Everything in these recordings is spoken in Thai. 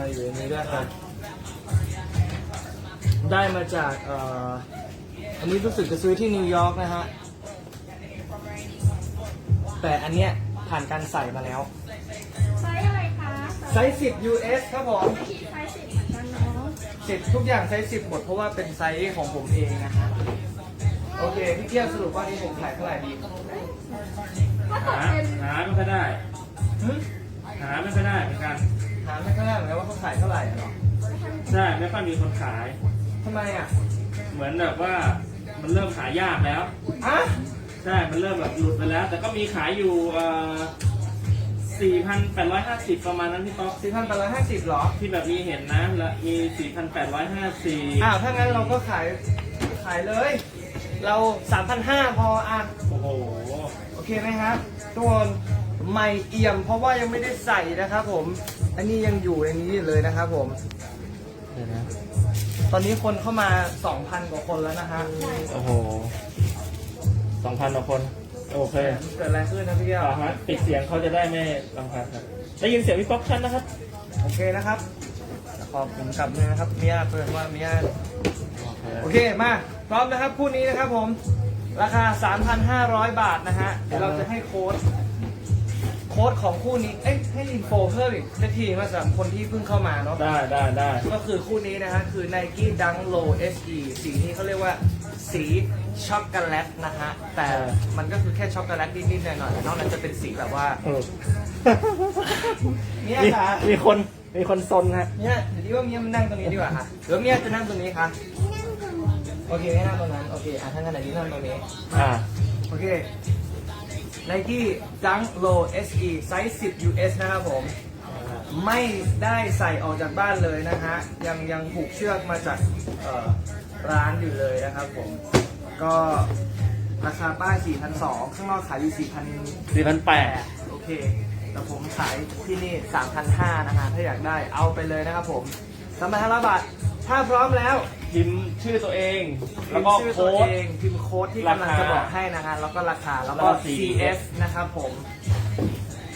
มาอยู่ในนี้ด้วยครับ ได้มาจากเอ่ออันนี้รู้สึกจะซื้อที่นิวยอร์กนะฮะ แต่อันเนี้ยผ่านการใส่มาแล้ว ไซส์อะไรคะไซส์ 10 US ครับผมที่ไซส์สิบเหมือนกันเนาะสิบทุกอย่างไซส์10หมดเพราะว่าเป็นไซส์ของผมเองนะฮะโอเค พี่เกียวสรุปว่านี่ผมขายเท่าไหร่ดีถ้าตกหาเป็น หาไม่ค่อยได้ หึหาไม่ค่อยได้เหมือนกัน ถามไม่ค่อยได้เหมือนกันว่าเขาขายเท่าไหร่อะเนาะใช่ไม่ค่อยมีคนขาย ทำไมอะเหมือนแบบว่ามันเริ่มขายยากแล้ว อะใช่ มันเริ่มแบบหลุดไปแล้ว แต่ก็มีขายอยู่เอ่อ4,850 ประมาณนั้นพี่ป๊อกสี่พันแปดร้อยห้าสิบหรอ ที่แบบมีเห็นนะ และมี4,850อ้าวถ้างั้นเราก็ขาย ขายเลย เราสามพันห้าพออะ โอ้โห โอเคไหมครับทุกคนใหม่เอี่ยมเพราะว่ายังไม่ได้ใส่นะครับผม อันนี้ยังอยู่ในนี้อยู่เลยนะครับผม เดี๋ยวนะตอนนี้คนเข้ามา 2,000 กว่าคนแล้วนะฮะโอ้โห2,000กว่าคน โอเคเกิดอะไรขึ้นนะพี่เกียวต่อฮะปิดเสียงเขาจะได้ไม่รำคาญครับได้ยินเสียงพี่ป๊อกชัดนะครับ โอเคนะครับขอบผมกลับเลยนะครับเมียเพิ่นว่าเมียโอเคมาพร้อมนะครับคู่นี้นะครับผม ราคา 3,500 บาทนะฮะเดี๋ยวเราจะให้โค้ด โค้ดของคู่นี้ เอ้ยให้อินโฟเพิ่มอีกสักทีมาสำหรับคนที่เพิ่งเข้ามาเนาะ ได้ได้ได้ก็คือคู่นี้นะฮะ คือ Nike Dunk Low SE สีนี้เขาเรียกว่าสีช็อกโกแลตนะฮะ แต่มันก็คือแค่ช็อกโกแลตนิดๆหน่อยๆนอกนั้นจะเป็นสีแบบว่า เออเนี่ยมีค่ะ มีคนมีคนซนฮะ เนี่ยเดี๋ยวดีว่าเมียมันนั่งตรงนี้ดีกว่าค่ะหรือว่าเมียจะนั่งตรงนี้คะโอเคไม่นั่งตรงนั้น โอเค อะถ้างั้นไหนนี้นั่งตรงนี้ อ่า โอเค Nike Dunk Low SE ไซส์ 10 US นะครับผม ไม่ได้ใส่ออกจากบ้านเลยนะฮะ ยังยังผูกเชือกมาจากเอ่อร้านอยู่เลยนะครับผม ก็ราคาป้าย 4,200 ข้างนอกขายอยู่ 4,000สี่พันแปดโอเค แต่ผมขายที่นี่ 3,500 นะฮะ ถ้าอยากได้เอาไปเลยนะครับผม3,500 บาท ถ้าพร้อมแล้ว พิมพ์ชื่อตัวเองพิแล้วมก็พ์ชื่อตัโค้วด เองพิมพ์โค้ดที่กำลังจะบอกให้นะฮะแล้วก็ราคาแล้วก็ แล้วก็ CF นะครับผม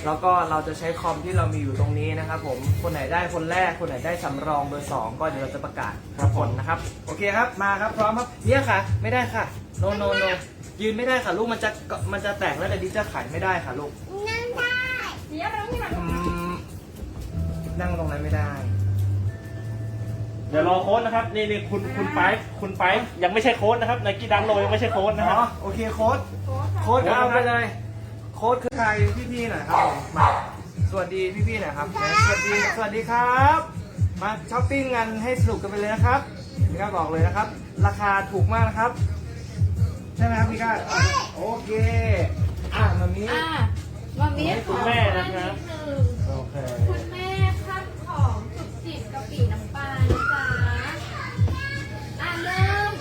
แล้วก็เราจะใช้คอมที่เรามีอยู่ตรงนี้นะครับผมคนไหนได้คนแรกคนไหนได้สำรองเบอร์สองก็เดี๋ยวเราจะประกาศทุกคนนะครับโอเคครับมาครับพร้อมครับเนี่ยค่ะ ไม่ได้ค่ะโนโนโนยืนไม่ได้ค่ะลูกมันจะมันจะแตกแล้วแต่ดิจะขายไม่ได้ค่ะลูกนั่งได้เดี๋ยวเราที่ไหนอืมนั่งตรงนั้นไม่ได้ เดี๋ยวรอโค้ดนะครับนี่นี่คุณคุณไปฟ์คุณไปฟ์ยังไม่ใช่โค้ดนะครับในกีดังโลยังไม่ใช่โค้ดนะคอ๋รัอบโอเคโค้ดโค้ดโค้ดเอาไปเลย โค้ดคือใครพี่ๆหน่อยครับผมมาสวัสดีพี่ๆหน่อยครับสวัสดีสวัสดีครับ มาช้อปปิ้งกันให้สนุกกันไปเลยนะครับพี่ก้าบอกเลยนะครับ ราคาถูกมากนะครับ ใช่ไหมครับพี่ก้าโอเคอะมามีอะวันนี้ขอคุณแม่นะครับนิดนึงโอเคคุณแม่ขั้นของสุดจิตกะปิน้ำปลา นะจ๊ะอะเริ่ม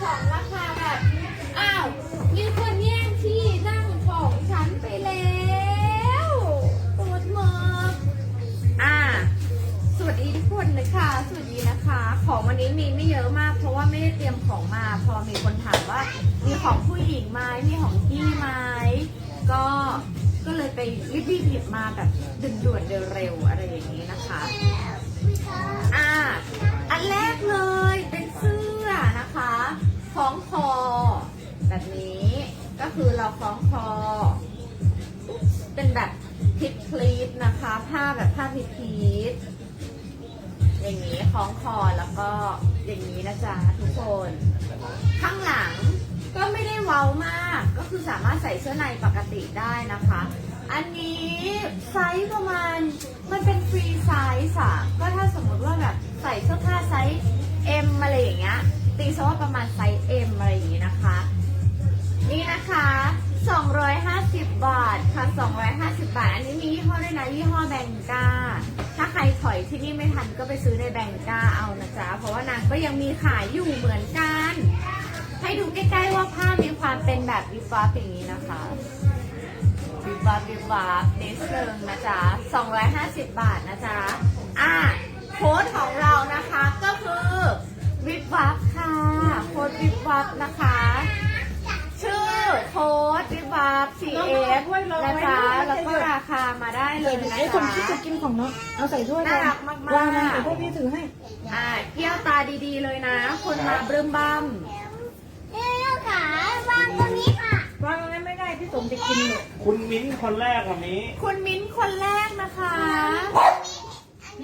ของราคาแบบ อ้าว มีคนแย่งที่นั่งของฉันไปแล้วปวดมืออะสวัสดีทุกคนเลยค่ะ สวัสดีนะคะ ของวันนี้มีไม่เยอะมาก เพราะว่าไม่ได้เตรียมของมา พอมีคนถามว่า มีของผู้หญิงไหมมีของพี่ไหมก็ก็เลยไปรีบๆหยิบมาแบบด่วนๆเร็วๆอะไรอย่างนี้นะคะ อ่า อันแรกเลยเป็นเสื้อนะคะคล้องคอ แบบนี้ก็คือเราคล้องคอ เป็นแบบพิทพลีทนะคะ ผ้าแบบผ้าพิทพีทอย่างนี้คล้องคอแล้วก็อย่างนี้นะจ๊ะทุกคน ข้างหลังก็ไม่ได้เว้ามากก็คือสามารถใส่เสื้อในปกติได้นะคะ อันนี้ไซส์ประมาณมันเป็นฟรีไซส์อะก็ถ้าสมมติว่าแบบใส่เสื้อผ้าไซส์ M อะไรอย่างเงี้ยตีซะว่าประมาณไซส์ M อะไรอย่างงี้นะคะ นี่นะคะ 250 บาทค่ะ 250 บาท อันนี้มียี่ห้อด้วยนะยี่ห้อแบงก้า ถ้าใครถอยที่นี่ไม่ทันก็ไปซื้อในแบงก้าเอานะจ๊ะ เพราะว่านางก็ยังมีขายอยู่เหมือนกัน ให้ดูใกล้ๆว่าผ้ามีความเป็นแบบวิบวับอย่างนี้นะคะ วิบวับวิบวับนิดนึงนะจ๊ะ 250 บาทนะจ๊ะ อะโค้ดของเรานะคะก็คือวิบวับค่ะโค้ดวิบวับนะคะ ชื่อโค้ดวิบวับ CF นะจ๊ะแล้วก็ราคามาได้เลเลยนะไอ้คนคะที่จะกินของน้องเอาใส่ถ้วยน่ารักมากๆ วางนะเดี๋ยวพวกพี่ถือให้ อ่าเกี้ยวตาดีๆเลยนะ คนมาเบิ่มบัมวางตรงนั้นไม่ได้ พี่สมจะกินหมดคุณมิ้นท์คนแรกวันนี้ คุณมิ้นท์คนแรกนะคะ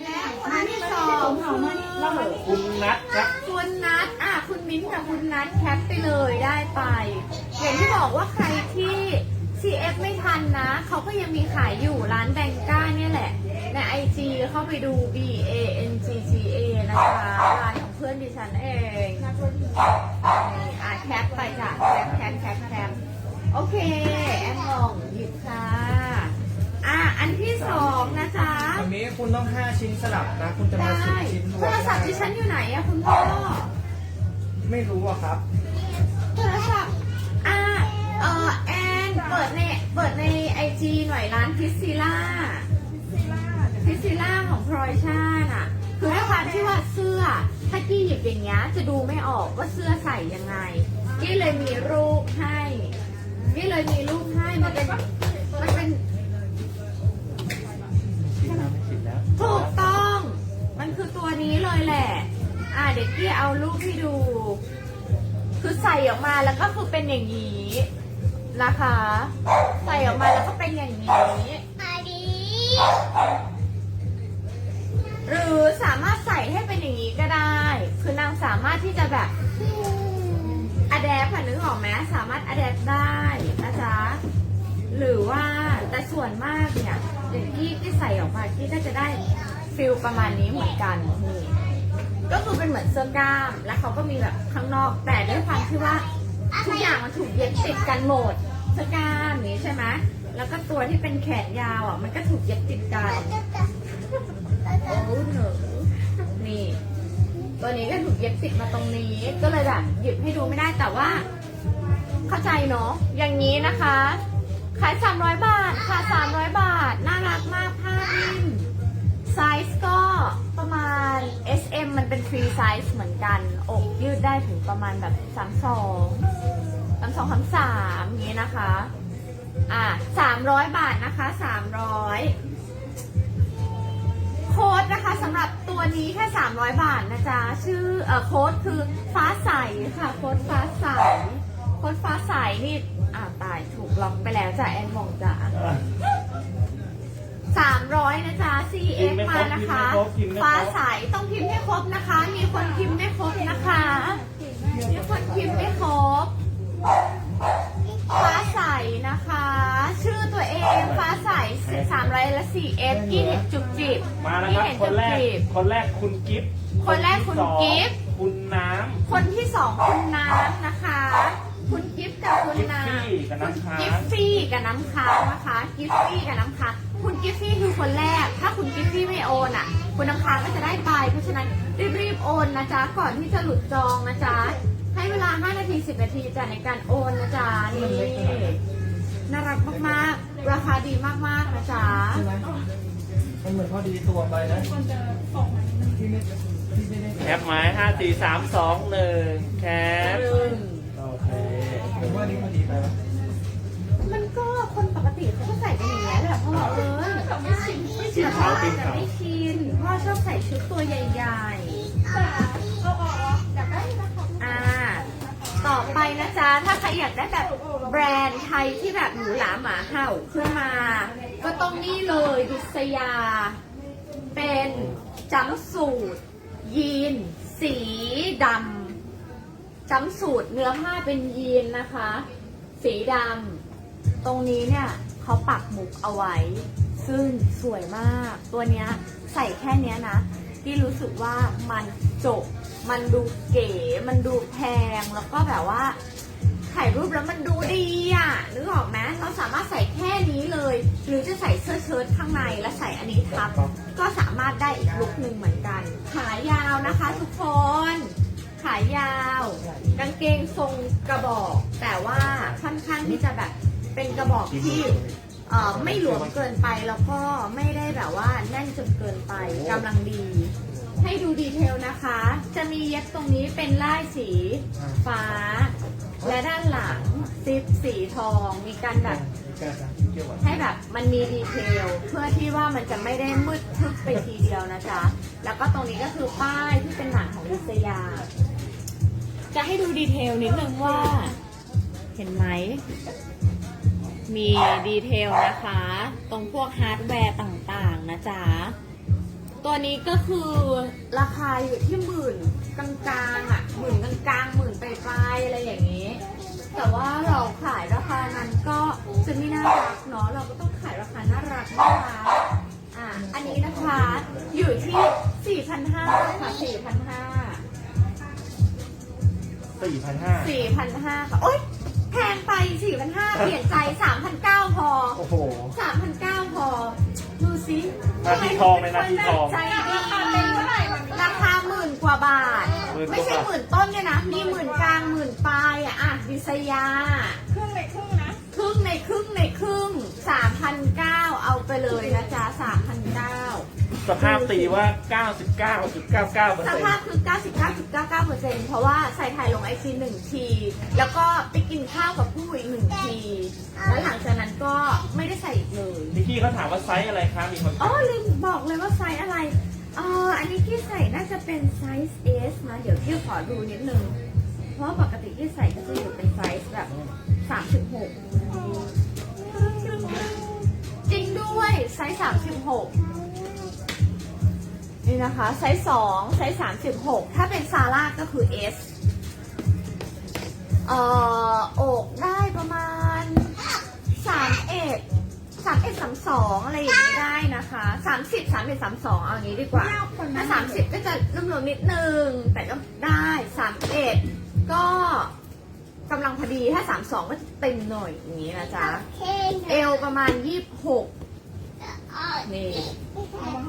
และคนที่สองเอามานี่เรามานี่คุณนัทครับ คุณนัทอะคุณมิ้นท์กับคุณนัทแคปไปเลยได้ไปอย่างที่บอกว่าใครที่ CF ไม่ทันนะ เขาก็ยังมีขายอยู่ร้านแบงก้าเนี่ยแหละ ใน IG เข้าไปดู B A N G G A นะคะ ร้านของเพื่อนดิฉันเองนี่อะแคปไปจ้ะแคปแคปแคปแคป โอเค แอนลองหยิบค่ะ อะ อันที่สองนะจ๊ะวันนี้คุณต้อง5ชิ้นสลับนะ คุณจะได้มาสิบชิ้นรวโทมรศัพท์ดิฉันอยู่ไหนอะคุณพ่อ ไม่รู้อะครับ โทรศัพท์อะเออแอน เปิดใน เปิดในไอจีหน่อยร้านพิซซิล่า พิซซิล่าของพลอยชาติอะ คือด้วยความที่ว่าเสื้อ ถ้ากี้หยิบอย่างเงี้ยจะดูไม่ออกว่าเสื้อใส่ยังไง กี้เลยมีรูปให้ กี้เลยมีรูปให้มันเป็นมันเป็นชิมแล้วชิมแล้วถูกต้อง มันคือตัวนี้เลยแหละ อ่าเด็กกี้เอารูปให้ดู คือใส่ออกมาแล้วก็คือเป็นอย่างนี้นะคะ ใส่ออกมาแล้วก็เป็นอย่างนี้หรือสามารถใส่ให้เป็นอย่างนี้ก็ได้ คือนางสามารถที่จะแบบ แดปนึกออกไหมสามารถอะแดปได้นะจ๊ะหรือว่าแต่ส่วนมากเนี่ยอย่างที่ที่ใส่ออกมาที่ก็จะได้ฟิลประมาณนี้เหมือนกันนี่ก็คือเป็นเหมือนเสื้อกล้ามแล้วเขาก็มีแบบข้างนอกแต่ด้วยความที่ว่าทุกอย่างมันถูกเย็บติดกันหมดเสื้อกล้ามนี้ใช่ไหมแล้วก็ตัวที่เป็นแขนยาวอะมันก็ถูกเย็บติดกัน ตัวนี้ก็ถูกเย็บติดมาตรงนี้ ก็เลยแบบหยิบให้ดูไม่ได้แต่ว่า เข้าใจเนาะอย่างนี้นะคะ ขาย 300 บาทค่ะ 300 บาท น่ารักมากผ้านิ่มไซส์ก็ประมาณ SM มันเป็นฟรีไซส์เหมือนกันอกยืดได้ถึงประมาณแบบ 32 32 33อย่างนี้นะคะ อะ300 บาทนะคะ 300 ค้ดนะคะสำหรับตัวนี้แค่ 300 บาทนะจ๊ะ ชื่อเอ่อโค้ดคือฟ้าใสค่ะ โค้ดฟ้าใส โค้ดฟ้าใสนี่อ่าวตายถูกล็อกไปแล้วจ้ะแอนมองจ้ะ300นะจ๊ะ CF มานะคะ ฟ้าใสต้องพิมพ์ให้ครบนะคะ มีคนพิมพ์ไม่ครบนะคะ มีคนพิมพ์ไม่ครบฟ้าใสนะคะ ชื่อตัวเองฟ้าใส300และ 4F กี่เห็นจุบจิบมาแล้วกี่ครับ เห็นคนจุบแรก จิบ คนแรกคุณกิฟต์คนแรกคุณที่สองกิฟต์ คุณน้คนที่สองคุณน้ำนะคะ คุณกิฟต์กับคุณกิฟน้ฟี่กับน้ำค้างำกิฟฟี่กับน้ำค้างนะคะ กิฟฟี่กับน้ำค้างคุณกิฟฟี่คือคนแรก ถ้าคุณกิฟฟี่ไม่โอนอะ คุณน้ำค้างก็จะได้ไป เพราะฉะนั้นรีบๆโอนนะจ๊ะ ก่อนที่จะหลุดจองนะจ๊ะ ให้เวลา 5 นาที 10 นาทีจ้ะในการโอนนะจ๊ะนี่ น่ารักมากๆ ราคาดีมากๆนะจ๊ะใช่ไหมมันเหมือนพอดีตัวไปนะที่ไม่ที่ไม่ได้แคปไม้ห้าสี่สามสองหนึ่งแคปโอเคผมว่านี่พอดีไปวะมันก็คนปกติเขาก็ใส่กันอย่างนี้ยแหละพ่อเอ้ยแต่ไม่ชินไม่ชินพ่อแต่ไม่ชินพ่อชอบใส่ชุดตัวใหญ่ๆอ่า ต่อไปนะจ๊ะ ถ้าใครอยากได้แบบแบรนด์ไทยที่แบบหรูหราหมาเห่าขึ้นมา ก็ต้องนี่เลยดิสยา เป็นจัมสูทยีน สีดำจัมสูตรเนื้อผ้าเป็นยีนนะคะ สีดำตรงนี้เนี่ยเขาปักหมุกเอาไว้ ซึ่งสวยมาก ตัวเนี้ยใส่แค่เนี้ยนะที่รู้สึกว่ามันจบ มันดูเก๋ มันดูแพง แล้วก็แบบว่า ถ่ายรูปแล้วมันดูดีอะ นึกออกไหมเราสามารถใส่แค่นี้เลย หรือจะใส่เสื้อเชิ้ตข้างในแล้วใส่อันนี้ทับ ก็สามารถได้อีกลุคหนึ่งเหมือนกัน ขายาวนะคะทุกคน ขายาว กางเกงทรงกระบอก แต่ว่าค่อนข้างที่จะแบบเป็นกระบอกที่เอ่อไม่หลวมเกินไปแล้วก็ไม่ได้แบบว่าแน่นจนเกินไปกำลังดี ให้ดูดีเทลนะคะ จะมีเย็บตรงนี้เป็นลายสีฟ้า และด้านหลังซิปสีทอง มีการแบบให้แบบมันมีดีเทลเพื่อที่ว่ามันจะไม่ได้มืดทึบไปทีเดียวนะจ๊ะ แล้วก็ตรงนี้ก็คือป้ายที่เป็นหนังของลิซยา จะให้ดูดีเทลนิดนึงว่า เห็นไหม มีดีเทลนะคะ ตรงพวกฮาร์ดแวร์ต่างๆนะจ๊ะ ตัวนี้ก็คือราคาอยู่ที่หมื่นกลางๆอะหมื่นกลางๆหมื่นปลายๆอะไรอย่างนี้ แต่ว่าเราขายราคานั้นก็จะไม่น่ารักเนาะเราก็ต้องขายราคาน่ารักน่ารักอะอันนี้นะคะอยู่ที่ 4,500ค่ะ4,500สี่พันห้า4,500ค่ะโอ๊ยแพงไป 4,500 เปลี่ยนใจ 3,900 พอ โอ้โห 3,900 พอ ดูสินาทีทองเลยนาทีทอง ใจดีราคาเป็นเท่าไหร่ราคาหมื่นกว่าบาท หมื่นกว่าบาท ไม่ใช่หมื่นต้นเนี่ยนะ มีหมื่นกลางหมื่นปลายอะอะดิสยา ครึ่งในครึ่งนะ ครึ่งในครึ่งในครึ่ง 3,900 เอาไปเลยนะจ๊ะ3,900 สภาพตีว่า 99.99เปอร์สเซ็นต์ภาพคือ 99.99%เพราะว่าใส่ถ่ายลงไอซีหนึ่งที แล้วก็ไปกินข้าวกับผู้อีกหนึ่งที แล้วหลังจากนั้นก็ไม่ได้ใส่อีกเลยนิกกี้เขาถามว่าไซส์อะไรคะมีคนอ๋อถามลืมบอกเลยว่าไซส์อะไรเอ่ออันนี้ที่ใส่น่าจะเป็นไซส์ S นะเดี๋ยวพี่ขอดูนิดนึง เพราะปกติที่ใส่ก็จะอยู่เป็นไซส์แบบ36จริงด้วยไซส์36 นี่นะคะไซส์2ไซส์36ถ้าเป็นซาร่าก็คือ S เอ่ออกได้ประมาณ3เอ็ดสามเอ็ดสามสองอะไรอย่างนี้ได้นะคะสามสิบสามเอ็ดสามสองเอาอย่างนี้ดีกว่า ถ้าสามสิบก็จะรุ่มรวมนิดนึง แต่ก็ได้สามเอ็ดก็กำลังพอดีถ้าสามสองก็จะเต็มหน่อยอย่างนี้นะจ๊ะ เอวประมาณยี่สิบหกนี่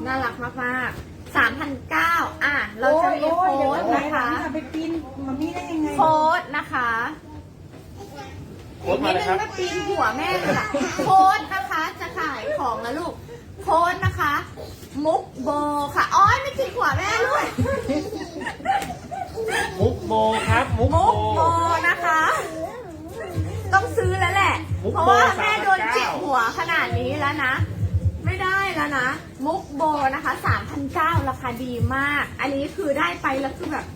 น่ารักมากๆ สามพันเก้าอะ เราจะมีโค้ดนะคะ ไปปีนมามีได้ยังไง โค้ดนะคะโค้ดนิมาดเลยนึครังบมาปีนหัวแม่เลยล่ะโค้ดนะคะจะขายของนะลูก โค้ดนะคะ มุกโบค่ะอ้อยไม่กินหัวแม่ด้วยมุกโบครับ มุกมุโบกโบนะคะ ต้องซื้อแล้วแหละ มุกเพราะโบว่าแม่โดน3,900จิกหัวขนาดนี้แล้วนะ ไม่ได้แล้วนะ มุกโบนะคะ3,900ราคาดีมาก อันนี้คือได้ไปแล้วคือแบบ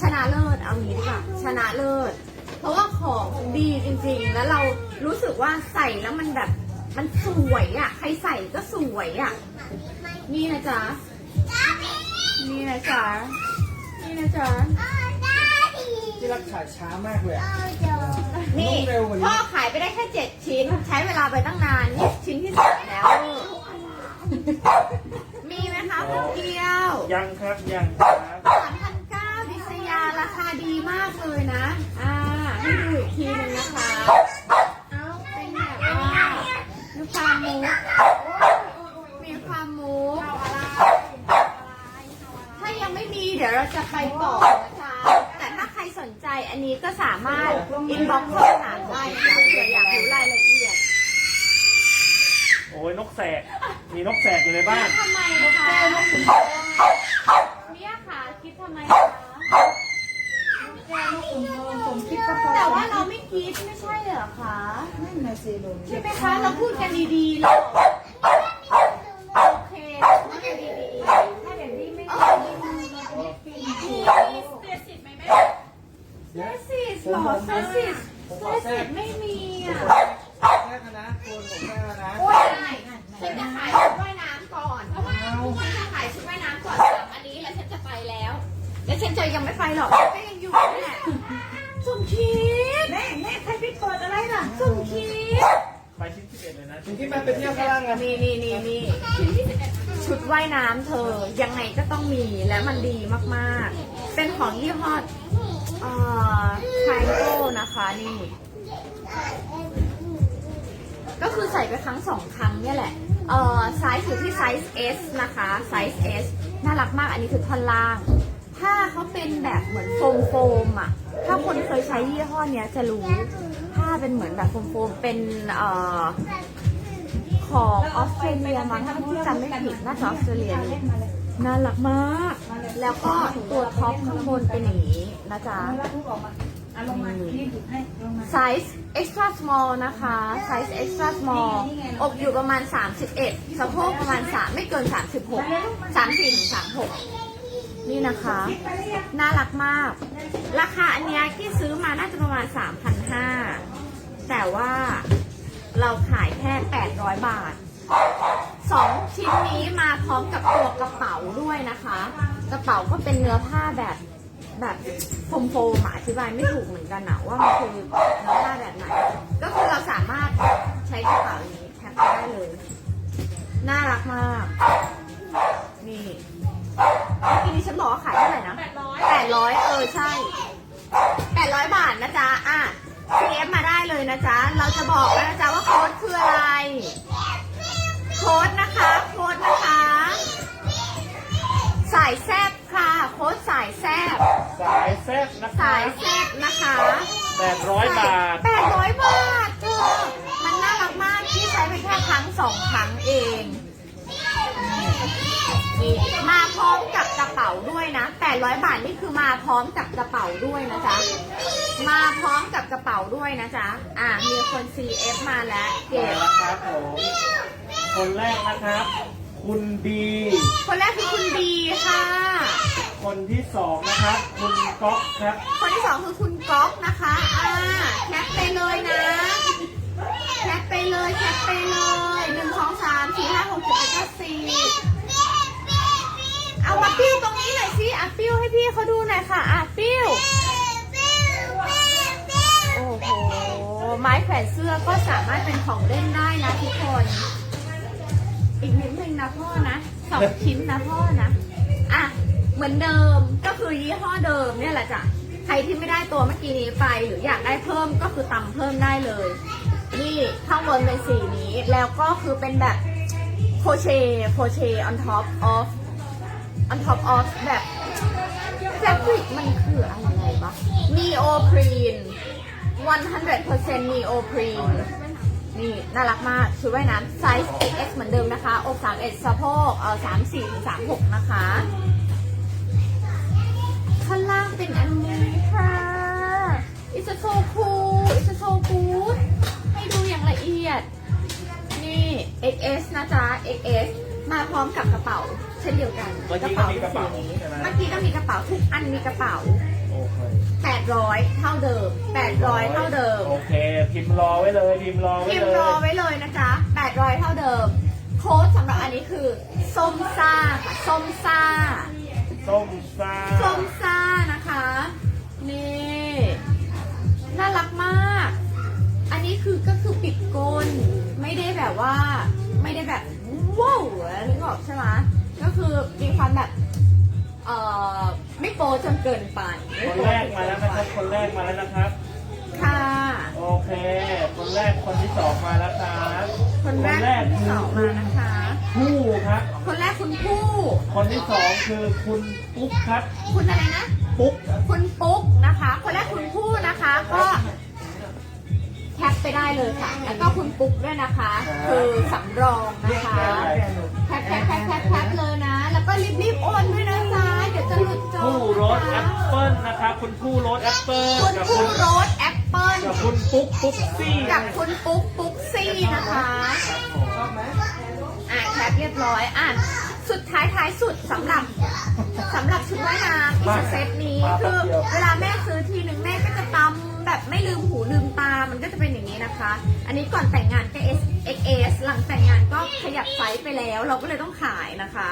ชนะเลิศเอางี้ดีกว่าชนะเลิศ เพราะว่าของดีจริงๆ แล้วเรารู้สึกว่าใส่แล้วมันแบบมันสวยอะ่ะ ใครใส่ก็สวยอะ่ะ นี่นะจ๊ะ นี่นะจ๊ะ นี่นะจ๊ะ ที่รักฉาช้ามากเลยอะนี่ต้องเร็วกว่านี้พ่อขายไปได้แค่เจ็ดชิ้น ใช้เวลาไปตั้งนานนี่ชิ้นที่สามแล้ว มีไหมคะพวกเดียวยังครับยังครับสามพันเก้าดิสยาราคาดีมากเลยนะ อ่าให้ดูอีกทีหนึงนะคะ เอาเป็นแบบว่ามีความมุกมีความมุกถ้ายังไม่มีเดี๋ยวเราจะไปก่อน อันนี้ก็สามารถอินบ็อกซ์เข้าถามได้นะคะเผื่ออยากรู้รายละเอียดโอ้ยนกแสก มีนกแสกอยู่ในบ้าน ทำไมนะคะเนี่ยค่ะคิดทำไมคะผมคิดก็พอแต่ว่าเราไม่คิดไม่ใช่เหรอคะนั่นน่ะสิลุงใช่ไหมคะ เราพูดกันดีๆเลยโอเคพูดกันดีๆถ้าแบบนี้ไม่ดีเสียสิทธิ์ไหมแม่เสียสิทธิ์หรอเสียสิทธิ์เสียสิทธิ์ไม่มีอะ แค่นะคุณผมแค่นะ โอ้ยฉันจะขายชุดว่ายน้ำก่อน เพราะว่า ฉันจะขายชุดว่ายน้ำก่อนสามอันนี้แล้วฉันจะไปแล้ว แล้วฉันจะยังไม่ไปหรอกก็ยังอยู่นี่แหละสมคิดแม่แม่ใครไปเปิดอะไรล่ะสมคิดไปชิ้นที่เอ็ดเลยนะถึงที่มันไปเที่ยวข้างล่างกันนี่นี่นี่นี่ชุดว่ายน้ำเธอยังไงก็ต้องมีและมันดีมากๆ เป็นของยี่ห้อเอ่อไทโก้นะคะนี่ ก็คือใส่ไปครั้งสองครั้งเนี่ยแหละเอ่อไซส์อยู่ที่ไซส์ S นะคะไซส์ S น่ารักมากอันนี้คือท่อนล่างผ้าเขาเป็นแบบเหมือนโฟมโฟมอะถ้าคนเคยใช้ยี่ห้อเนี้ยจะรู้ผ้าเป็นเหมือนแบบโฟมโฟมเป็นเอ่อของออสเตรเลียมั้งถ้าที่จำไม่ผิดน่าจะออสเตรเลียน่ารักมาก แล้วก็ตัวท็อปข้างบนเป็นอย่างนี้นะจ๊ะ อะลงมานี่หยิบให้ลงมา ไซส์ extra small นะคะ ไซส์ extra small นี่ไงนี่ไง อกอยู่ประมาณ 31สะโพกประมาณ3ไม่เกิน 36 34ถึง36 นี่นะคะน่ารักมาก ราคาอันเนี้ยที่ซื้อมาน่าจะประมาณ 3,500 แต่ว่าเราขายแค่ 800 บาทสองชิ้นนี้มาพร้อมกับตัวกระเป๋าด้วยนะคะ กระเป๋าก็เป็นเนื้อผ้าแบบ แบบโฟมโฟมอะอธิบายไม่ถูกเหมือนกันนะว่ามันคือเนื้อผ้าแบบไหน ก็คือเราสามารถใช้กระเป๋านี้แพ็คได้เลย น่ารักมาก นี่เมื่อกี้นี้ฉันบอกว่าขายเท่าไหร่นะแปดร้อยแปดร้อยเออใช่แปดร้อยบาทนะจ๊ะ อะ CF มาได้เลยนะจ๊ะ เราจะบอกแล้วนะจ๊ะว่าโค้ดคืออะไร โค้ดนะคะ โค้ดนะคะ สายแซบ ค่ะ โค้ดสายแซบสายแซ่บนะคสารับยแซบนะคะ800 บาทแปดร้อยบาทเธอมันน่ารักมากที่ใช้ไปแค่ครั้งสองครั้งเองนี่มาพร้อมกับกระเป๋าด้วยนะ 800 บาทนี่คือมาพร้อมกับกระเป๋าด้วยนะจ๊ะ มาพร้อมกับกระเป๋าด้วยนะจ๊ะ อะมีคน CF มาแล้วเก็มาบแล้วครับผมคนแรกนะครับ คุณบี คนแรกคือคุณบีค่ะ คนที่สองนะครับ คุณก๊อกครับ คนที่สองคือคุณก๊อกนะคะ อ่าแคปไปเลยนะ แคปไปเลย แคปไปเลยหนึ่งสองสามสี่ห้าหกเจ็ดแปดเก้าสี่เอามาปิ้วตรงนี้หน่อยสิอะปิ้วให้พี่เขาดูหน่อยค่ะ อะปิ้ว โอ้โห ไม้แขวนเสื้อก็สามารถเป็นของเล่นได้นะทุกคน อีกนิดนึงนะพ่อนะสองชิ้นนะพ่อนะอะเหมือนเดิมก็คือยี่ห้อเดิมเนี่ยแหละจ้ะใครที่ไม่ได้ตัวเมื่อกี้นี้ไปหรืออยากได้เพิ่มก็คือตำเพิ่มได้เลย นี่ข้างบนเป็นสีนี้ แล้วก็คือเป็นแบบโคเชโคเช on top of on top of แบบแฟบริกมันคืออะไรบ้าง neoprene 100% neoprene นี่ น่ารักมากชุดว่ายน้ำไซส์ XS เหมือนเดิมนะคะอก31สะโพกเออ34ถึง36 นะคะ ข้างล่างเป็นอันนี้ค่ะ It's a so cool It's a so good ให้ดูอย่างละเอียด นี่ XS นะจ๊ะ XS มาพร้อมกับกระเป๋า เช่นเดียวกัน เมื่อกี้ก็มีกระเป๋าป็นสีนี้ใช่ไหมเมื่อกี้ก็มีกระเป๋าทุกอันมีกระเป๋า โอเค800 เท่าเดิม 800 เท่าเดิม โอเค พิมพ์รอไว้เลยพิมพ์รอไว้พิมเลพ์รอย ไว้เลยนะจ๊ะ 800 เท่าเดิม โค้ดสำหรับอันนี้คือส้มซ่าค่ะส้มซ่า ส้มซ่าส้มซ่านะคะ นี่น่ารักมาก อันนี้คือก็คือปิดก้น ไม่ได้แบบว่า ไม่ได้แบบว้าวอะไรนึกออกใช่ไหมก็คือมีความแบบ เอ่อ ไม่โปจนเกินไปไม่คนโป๊แรกจนมาเนแล้วไปนะครับ คนแรกมาแล้วนะครับ ค่ะ โอเค คนแรกคนที่สองมาแล้วครับคนแรกคนที่สองมานะคะ ผู้ครับ คนแรกคุณผู้ คนที่สองคือคุณปุ๊กครับ คุณอะไรนะ ปุ๊กคุณปุ๊กนะคะ คนแรกคุณผู้นะคะ ก็แคปไปได้เลยค่ะ แล้วก็คุณปุ๊กด้วยนะคะ คือสำรองนะคะ แคปแคปแคปแคปแคปเลยนะ แล้วก็รีบรีบๆโอนด้วยนะจ๊ะ เดี๋ยวจะหลุดจอผู้โรสแอนะปเปิลนะครับ คุณผู้โรสแอปเปิลคุณกับผู้คุณโรสแอปเปิลกับคุณปุ๊กปุ๊กซี่กับคุณปุ๊กปุ๊กซี่นะคะชอบไหมอะแคปเรียบร้อยอะสุดท้ายท้ายสุดสำหรับสำหรับชุดว่ายน้ำอีกเซตนี้คือเวลาแม่ซื้อทีหนึ่งแม่ก็จะตำแบบไม่ลืมหูลืมตามันก็จะเป็นอย่างนี้นะคะ อันนี้ก่อนแต่งงานก็ S XS หลังแต่งงานก็ขยับไซส์ไปแล้ว เราก็เลยต้องขายนะคะ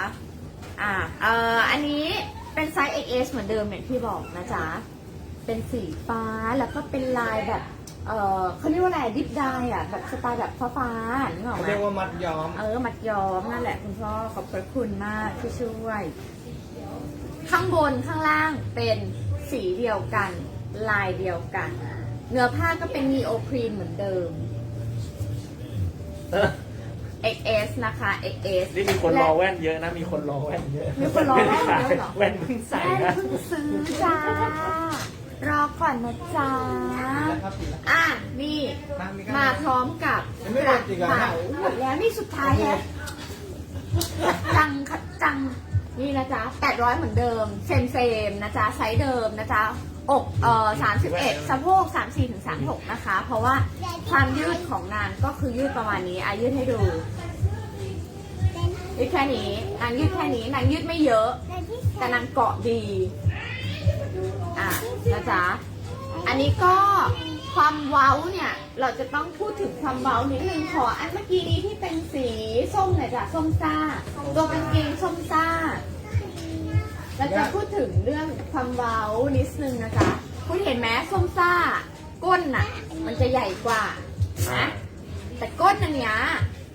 อ่าเอ่ออันนี้เป็นไซส์ XS เหมือนเดิมอย่างที่บอกนะจ๊ะ เป็นสีฟ้าแล้วก็เป็นลายแบบ เออเขาเรียกว่าอะไรดิฟดายอะแบบสไตล์แบบฟ้าๆนึกออกเขาไหม เรียกว่ามัดย้อม เออ มัดย้อมนั่นแหละคุณพ่อขอบพระคุณมากที่ช่วย ข้างบนข้างล่างเป็นสีเดียวกัน ลายเดียวกัน เนื้อผ้าก็เป็นนีโอพรีนเหมือนเดิม เออ XS นะคะ XS นี่มีคนรอแว่นเยอะนะ มีคนรอแว่นเยอะมีคนรอแว่นเยอะเหรอ แว่นเพิ่งใส่แม่นะเพิ่งซื้อจ้า รอก่อนนะจ๊ะ อะ นี่ มาพร้อมกับยังไม่กหมระดอีกเหรอเป๋าหมดแล้วนี่สุดท้ายแล้วขัดจังขัดจัง นี่นะจ๊ะ800 เหมือนเดิมเซมเซมนะจ๊ะไซส์เดิมนะจ๊ะอกเอ่อ31สะโพก34ถึง36นะคะ เพราะว่าความยืดของนางก็คือยืดประมาณนี้อายืดให้ดูยืดแค่นี้นางยืดแค่นี้นางยืดไม่เยอะ แต่นางเกาะดีอะนะจ๊ะอันนี้ก็ ความเว้าเนี่ย เราจะต้องพูดถึงความเว้านิดนึงขออันเมื่อกี้นี้ที่เป็นสีส้มหน่อยจ้ะส้มซ่า ตัวกางเกงส้มซ่า เราจะพูดถึงเรื่องความเว้านิดนึงนะจ๊ะคุณเห็นไหมส้มซ่า ก้นน่ะ มันจะใหญ่กว่านะแต่ก้นอันเนี้ย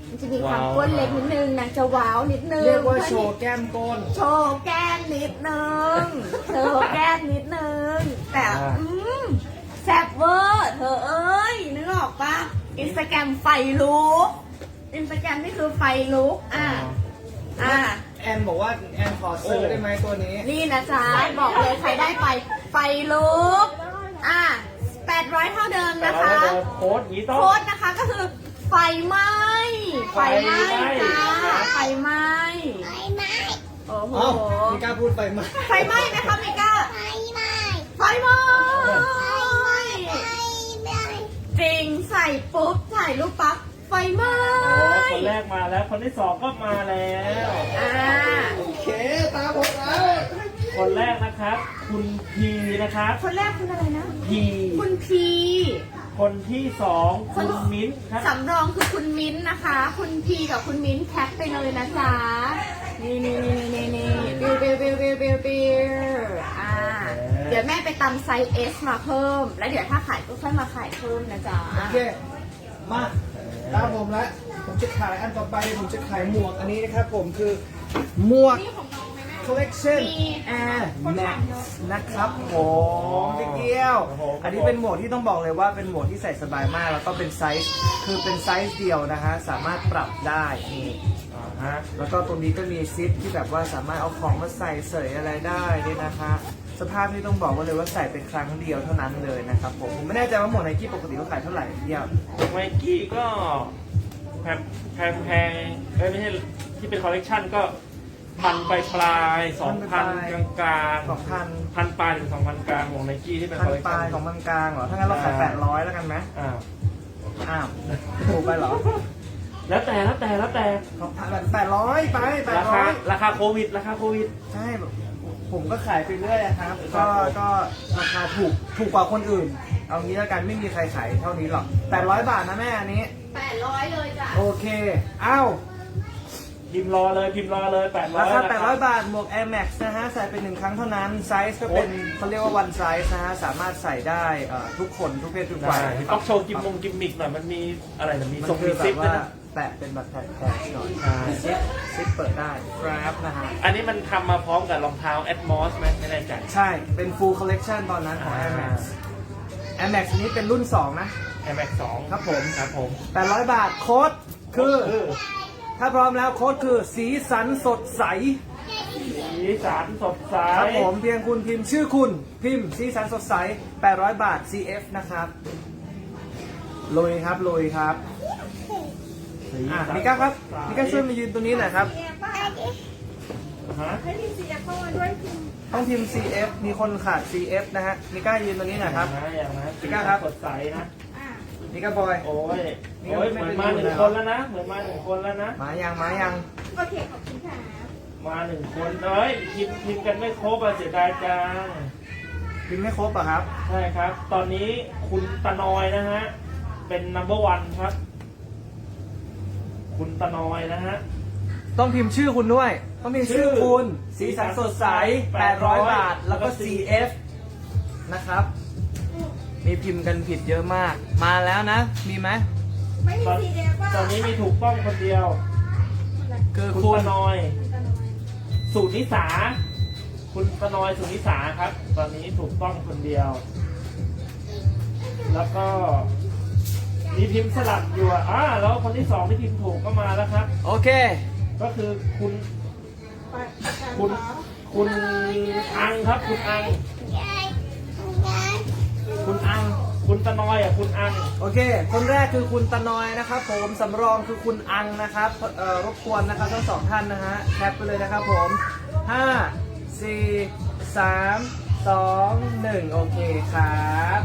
มันจะมีความก้นเล็กนิดนึงนางจะเว้านิดนึงเรียกว่าโชว์แก้มก้น โชว์แก้มนิดนึงโชว์แก้มนิดนึงแต่อ่าอืม แซ่บเวอร์เธอเอ้ยนึกออกปะอินสตาแกรมไฟลุกอินสตาแกรมนี่คือไฟลุกอะอะแอนบอกว่าแอนขอซื้อได้ไหมตัวนี้ นี่นะจ๊ะบอกเลยใครได้ไปไฟลุกอะ800 เท่าเดิมแต่นะเราคะไม่เดินโค้ดอย่างนี้ต้องโค้ดนะคะก็คือไฟไหม้ไฟไหม้ไฟไหม้จ้าไฟไหม้โอ้โหเอ้าไม่กล้าพูดไปมาไฟไหม้ไหมคะมิก้าไฟไหม้จริง ใส่ปุ๊บถ่ายรูปปั๊บไฟไหม้โอ้คนแรกมาแล้วคนที่สองก็มาแล้ว อ่าโอเคตามผมแล้วคนแรกนะครับ คุณพีนะครับ คนแรกคุณอะไรนะ พีคุณพีคนที่สองคุณมิ้นท์ครับสำรองคือคุณมิ้นท์นะคะ คุณพีกับคุณมิ้นท์แคปไปเลยนะจ๊ะนี่นี่นี่นี่นี่บิวบิวบิวบิวบิวบิวอ่า เดี๋ยวแม่ไปตำไซส์ S มาเพิ่ม แล้วเดี๋ยวถ้าขายก็ค่อยมาขายเพิ่มนะจ๊ะโอเค มาตามผมแล้วผมจะขายอันต่อไปผมจะขายหมวกอันนี้นะครับผมคือหมวกนี่ของน้องไหมแม่ collection มี Air Max นะครับผมพี่เกี้ยว อันนี้เป็นหมวกที่ต้องบอกเลยว่าเป็นหมวกที่ใส่สบายมาก แล้วก็เป็นไซส์คือเป็นไซส์เดียวนะฮะสามารถปรับได้นี่อ่าฮะแล้วก็ตรงนี้ก็มีซิปที่แบบว่าสามารถเอาของมาใส่เสยอะไรได้ด้วยนะคะ สภาพที่ต้องบอกว่าเลยว่าใส่เป็นครั้งเดียวเท่านั้นเลยนะครับผมผมไม่แน่ใจว่าหมวกไนกี้ปกติเขาขายเท่าไหร่เดียวไมกี้ก็แพงแพงแพงเอ้ยไม่ใช่ที่เป็นคอลเลกชันก็พันปลายปลายสองพันกลางกลางสองพันพันปลายถึงสองพันกลางของไนกี้ที่เป็นพัคอนลเลกปชัลายนของมันกลางเหรอถ้างั้นเราขายอ่าแปดร้อยแล้วกันไหมอ้าวอ้าวถูกไปเหรอแล้วแต่แล้วแต่แล้วแต่ของแปดร้อยไปแปดราร้คาอยราคาโควิดราคาโควิดใช่แบบ ผมก็ขายไปเรื่อยอะครับครัก็บผมก็ราคาถูกถูกกว่าคนอื่น เอางี้แล้วกันไม่มีใครขายเท่านี้หรอกแปดร้อยบาทนะแม่อันนี้800เลยจ้ะโอเคอ้าวพิมพ์รอเลยพิมพ์รอเลยแปดร้อรายคา 800 บาท หมวก Air Max นะฮะ ใส่เป็นหนึ่งครั้งเท่านั้น ไซส์ก็เป็นเขาเรียกว่า one size นะฮะ สามารถใส่ได้เอ่อทุกคนทุกเพศทุกวัยต้องโชว์กิมมงกิมมิกหน่อยมันมีอะไรนะมีมันทรงคืมีอแบซิปบด้วยว่านะ แปะเป็นแบบแผลๆหน่อยใช่มีซิปซิปเปิดได้ครับนะฮะ อันนี้มันทำมาพร้อมกับรองเท้า Atmos ไหมไม่แน่ใจ ใช่ เป็น full collection ตอนนั้นของ Air Max Air Max นี้เป็นรุ่น 2 นะ Air Max 2ครับผม ครับผม800 บาทโค้ดคือคือ ถ้าพร้อมแล้วโค้ดคือสีสันสดใส สีสันสดใสครับผมเพียงคุณพิมพ์ชื่อคุณ พิมพ์สีสันสดใส 800 บาท CF นะครับลุยครับลุยครับสี อะสันมิก้าครับสดใสมิก้าช่วยมายืนตรงนี้หน่อยครับฮะให้พิมพ์ CF เข้ามาด้วยพิมพ์ต้องพิมพ์ CF มีคนขาด CF นะฮะมิก้ายืนตรงนี้หน่อยครับอย่างนะอย่างนะพี่ก้าครับสดใสนะอ่ามิก้าบอยโอ้ยนี่โอ้ยก็เหไม่มือนได้มาหดูนึ่งแล้วคนแล้วนะเหมือนมาหนึ่งคนแล้วนะมายังมายังโอเคขอบคุณค่ะมาหนึ่งคนเอ้ยพิมพ์พิมพ์กันไม่ครบอะเสียดายจังพิมพ์ไม่ครบอะครับใช่ครับ ตอนนี้คุณตะนอยนะฮะเป็น number one ครับ คุณตะนอยนะฮะ ต้องพิมพ์ชื่อคุณด้วย ต้องพิมพ์ชื่อคุณ สีสันสดใส 800 บาท แล้วก็ CF นะครับ มีพิมพ์กันผิดเยอะมาก มาแล้วนะ มีไหม ไม่มีตอน CF ว่าตอนนี้มีถูกต้องคนเดียว คือคุณคุณตะนอย สุนิสา คุณตะนอยสุนิสาครับ ตอนนี้ถูกต้องคนเดียว แล้วก็ มีพิมพ์สลับอยู่อะอ่าแล้วคนที่สองที่พิมพ์ถูกก็มาแล้วครับ โอเค ก็คือคุณ คุณ คุณอังครับ คุณอัง คุณอัง คุณตะนอยอะ คุณอัง โอเค คนแรกคือคุณตะนอยนะครับ ผมสำรองคือคุณอังนะครับเอ่อรบกวนนะครับทั้งสองท่านนะฮะแคปไปเลยนะครับผมห้าสี่สามสองหนึ่งโอเคครับ